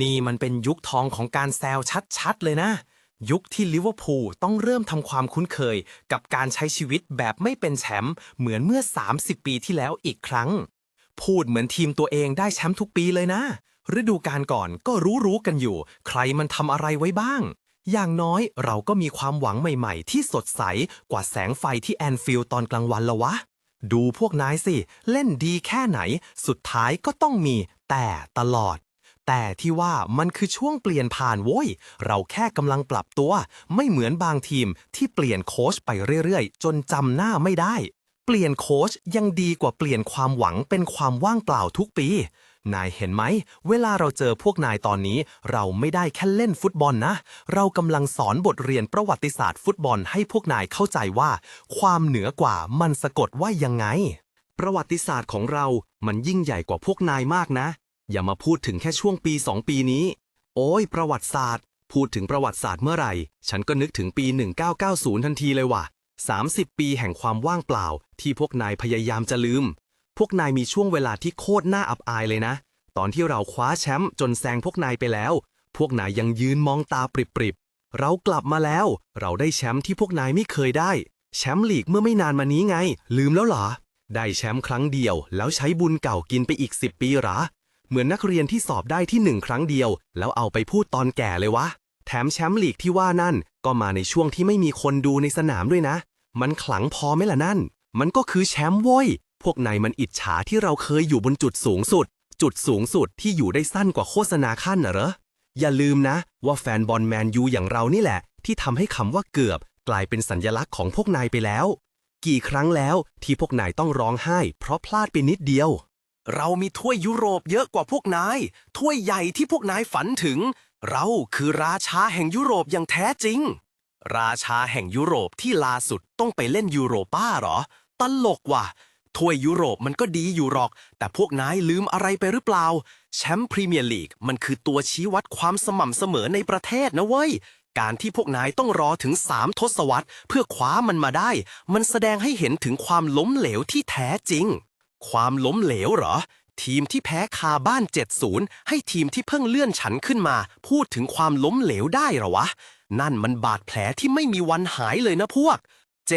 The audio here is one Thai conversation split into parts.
นี่มันเป็นยุคทองของการแซวชัดๆ เลยนะ ยุคที่ลิเวอร์พูลต้องเริ่มทำความคุ้นเคย กับการใช้ชีวิตแบบไม่เป็นแชมป์เหมือนเมื่อ 30 ปีที่แล้วอีกครั้ง พูดเหมือนทีมตัวเองได้แชมป์ทุกปีเลยนะ ฤดูกาลก่อนก็รู้ๆกันอยู่ ใครมันทำอะไรไว้บ้าง อย่างน้อยเราก็มีความหวังใหม่ๆ ที่สดใสกว่าแสงไฟที่แอนฟิลด์ตอนกลางวันละวะดูพวกนายสิ เล่นดีแค่ไหน สุดท้ายก็ต้องมีแต่ตลอด แต่ที่ว่ามันคือช่วงเปลี่ยนผ่านโว้ย เราแค่กำลังปรับตัว ไม่เหมือนบางทีมที่เปลี่ยนโค้ชไปเรื่อยๆ จนจำหน้าไม่ได้ เปลี่ยนโค้ชยังดีกว่าเปลี่ยนความหวังเป็นความว่างเปล่าทุกปี นายเห็นไหม เวลาเราเจอพวกนายตอนนี้ เราไม่ได้แค่เล่นฟุตบอลนะ เรากำลังสอนบทเรียนประวัติศาสตร์ฟุตบอลให้พวกนายเข้าใจว่า ความเหนือกว่ามันสะกดว่ายังไงประวัติศาสตร์ของเรา มันยิ่งใหญ่กว่าพวกนายมากนะ อย่ามาพูดถึงแค่ช่วงปีสองปีนี้ โอ้ย ประวัติศาสตร์ พูดถึงประวัติศาสตร์เมื่อไหร่ ฉันก็นึกถึงปี 1990 ทันทีเลยว่ะ 30 ปีแห่งความว่างเปล่า ที่พวกนายพยายามจะลืม พวกนายมีช่วงเวลาที่โคตรน่าอับอายเลยนะ ตอนที่เราคว้าแชมป์จนแซงพวกนายไปแล้ว พวกนายยังยืนมองตาปริบๆ เรากลับมาแล้ว เราได้แชมป์ที่พวกนายไม่เคยได้ แชมป์ลีกเมื่อไม่นานมานี้ไง ลืมแล้วเหรอ ได้แชมป์ครั้งเดียว แล้วใช้บุญเก่ากินไปอีก 10 ปีหรอ เหมือนนักเรียนที่สอบได้ที่หนึ่งครั้งเดียว แล้วเอาไปพูดตอนแก่เลยวะ แถมแชมป์ลีกที่ว่านั่น ก็มาในช่วงที่ไม่มีคนดูในสนามด้วยนะ มันขลังพอไหมล่ะนั่น มันก็คือแชมป์โว้ย พวกนายมันอิจฉาที่เราเคยอยู่บนจุดสูงสุด จุดสูงสุดที่อยู่ได้สั้นกว่าโฆษณาขั้นน่ะเหรอ อย่าลืมนะ ว่าแฟนบอลแมนยูอย่างเรานี่แหละ ที่ทำให้คำว่าเกือบกลายเป็นสัญลักษณ์ของพวกนายไปแล้ว กี่ครั้งแล้วที่พวกนายต้องร้องไห้ เพราะพลาดไปนิดเดียว เรามีถ้วยยุโรปเยอะกว่าพวกนาย ถ้วยใหญ่ที่พวกนายฝันถึง เราคือราชาแห่งยุโรปอย่างแท้จริง ราชาแห่งยุโรปที่ล่าสุดต้องไปเล่นยูโรป้าหรอ ตลกว่ะ ถ้วยยุโรปมันก็ดีอยู่หรอก แต่พวกนายลืมอะไรไปหรือเปล่า แชมป์พรีเมียร์ลีกมันคือตัวชี้วัดความสม่ำเสมอในประเทศนะเว้ยการที่พวกนายต้องรอถึง3ทศวรรษเพื่อคว้ามันมาได้ มันแสดงให้เห็นถึงความล้มเหลวที่แท้จริง ความล้มเหลวเหรอ ทีมที่แพ้คาบ้าน 70 ให้ทีมที่เพิ่งเลื่อนชั้นขึ้นมา พูดถึงความล้มเหลวได้หรอวะ นั่นมันบาดแผลที่ไม่มีวันหายเลยนะพวก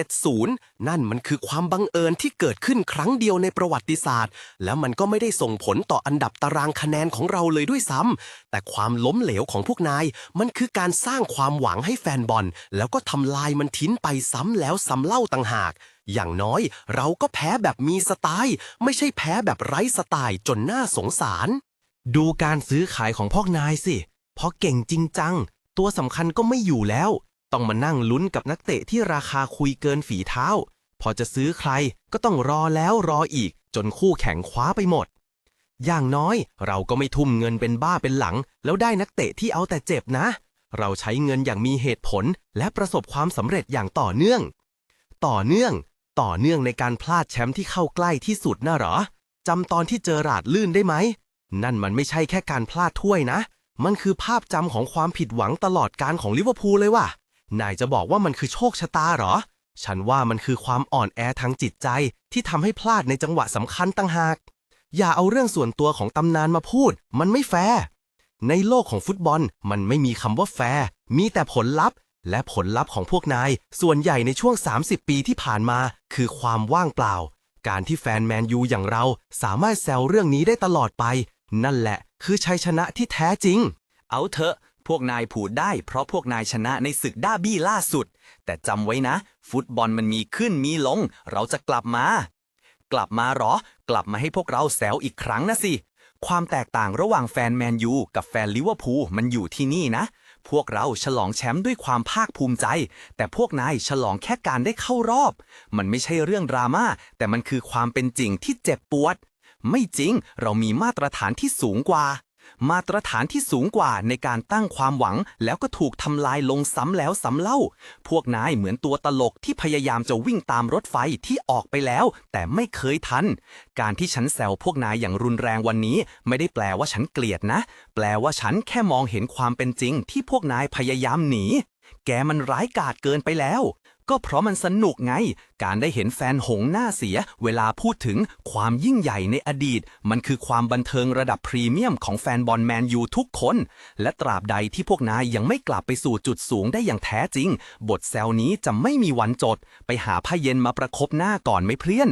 70 นั่นมันคือความบังเอิญที่เกิดขึ้นครั้งเดียวในประวัติศาสตร์ แล้วมันก็ไม่ได้ส่งผลต่ออันดับตารางคะแนนของเราเลยด้วยซ้ำแต่ความล้มเหลวของพวกนาย มันคือการสร้างความหวังให้แฟนบอล แล้วก็ทำลายมันทิ้นไปซ้ำแล้วซ้ำเล่าต่างหาก อย่างน้อยเราก็แพ้แบบมีสไตล์ ไม่ใช่แพ้แบบไร้สไตล์จนน่าสงสาร ดูการซื้อขายของพวกนายสิพอเก่งจริงจัง ตัวสำคัญก็ไม่อยู่แล้ว ต้องมานั่งลุ้นกับนักเตะที่ราคาคุยเกินฝีเท้า พอจะซื้อใครก็ต้องรอแล้วรออีก จนคู่แข่งคว้าไปหมด อย่างน้อยเราก็ไม่ทุ่มเงินเป็นบ้าเป็นหลัง แล้วได้นักเตะที่เอาแต่เจ็บนะ เราใช้เงินอย่างมีเหตุผลและประสบความสำเร็จอย่างต่อเนื่อง ต่อเนื่อง ต่อเนื่องในการพลาดแชมป์ที่เข้าใกล้ที่สุดน่ะหรอจำตอนที่เจอราดลื่นได้ไหม นั่นมันไม่ใช่แค่การพลาดถ้วยนะ มันคือภาพจำของความผิดหวังตลอดการของลิเวอร์พูลเลยว่ะนายจะบอกว่ามันคือโชคชะตาหรอ ฉันว่ามันคือความอ่อนแอทางจิตใจที่ทำให้พลาดในจังหวะสำคัญตั้งหาก อย่าเอาเรื่องส่วนตัวของตำนานมาพูด มันไม่แฟร์ในโลกของฟุตบอลมันไม่มีคำว่าแฟร์มีแต่ผลลัพธ์ และผลลัพธ์ของพวกนาย ส่วนใหญ่ในช่วง 30 ปีที่ผ่านมา คือความว่างเปล่า การที่แฟนแมนยูอย่างเราสามารถแซวเรื่องนี้ได้ตลอดไป นั่นแหละ คือชัยชนะที่แท้จริง เอาเถอะ พวกนายผูดได้เพราะพวกนายชนะในศึกด้าบี้ล่าสุด แต่จำไว้นะ ฟุตบอลมันมีขึ้นมีลง เราจะกลับมา กลับมาหรอ กลับมาให้พวกเราแซวอีกครั้งนะสิ ความแตกต่างระหว่างแฟนแมนยูกับแฟนลิเวอร์พูลมันอยู่ที่นี่นะ พวกเราฉลองแชมป์ด้วยความภาคภูมิใจ แต่พวกนายฉลองแค่การได้เข้ารอบ มันไม่ใช่เรื่องดราม่าแต่มันคือความเป็นจริงที่เจ็บปวด ไม่จริงเรามีมาตรฐานที่สูงกว่า มาตรฐานที่สูงกว่าในการตั้งความหวัง แล้วก็ถูกทำลายลงซ้ำแล้วซ้ำเล่า พวกนายเหมือนตัวตลกที่พยายามจะวิ่งตามรถไฟที่ออกไปแล้ว แต่ไม่เคยทัน การที่ฉันแซวพวกนายอย่างรุนแรงวันนี้ ไม่ได้แปลว่าฉันเกลียดนะ แปลว่าฉันแค่มองเห็นความเป็นจริง ที่พวกนายพยายามหนี แกมันร้ายกาจเกินไปแล้ว ก็เพราะมันสนุกไง การได้เห็นแฟนหงหน้าเสีย เวลาพูดถึงความยิ่งใหญ่ในอดีต มันคือความบันเทิงระดับพรีเมียมของแฟนบอลแมนยูทุกคน และตราบใดที่พวกนายยังไม่กลับไปสู่จุดสูงได้อย่างแท้จริง บทแซวนี้จะไม่มีวันจด ไปหาผ้าเย็นมาประคบหน้าก่อนไม่เพลียน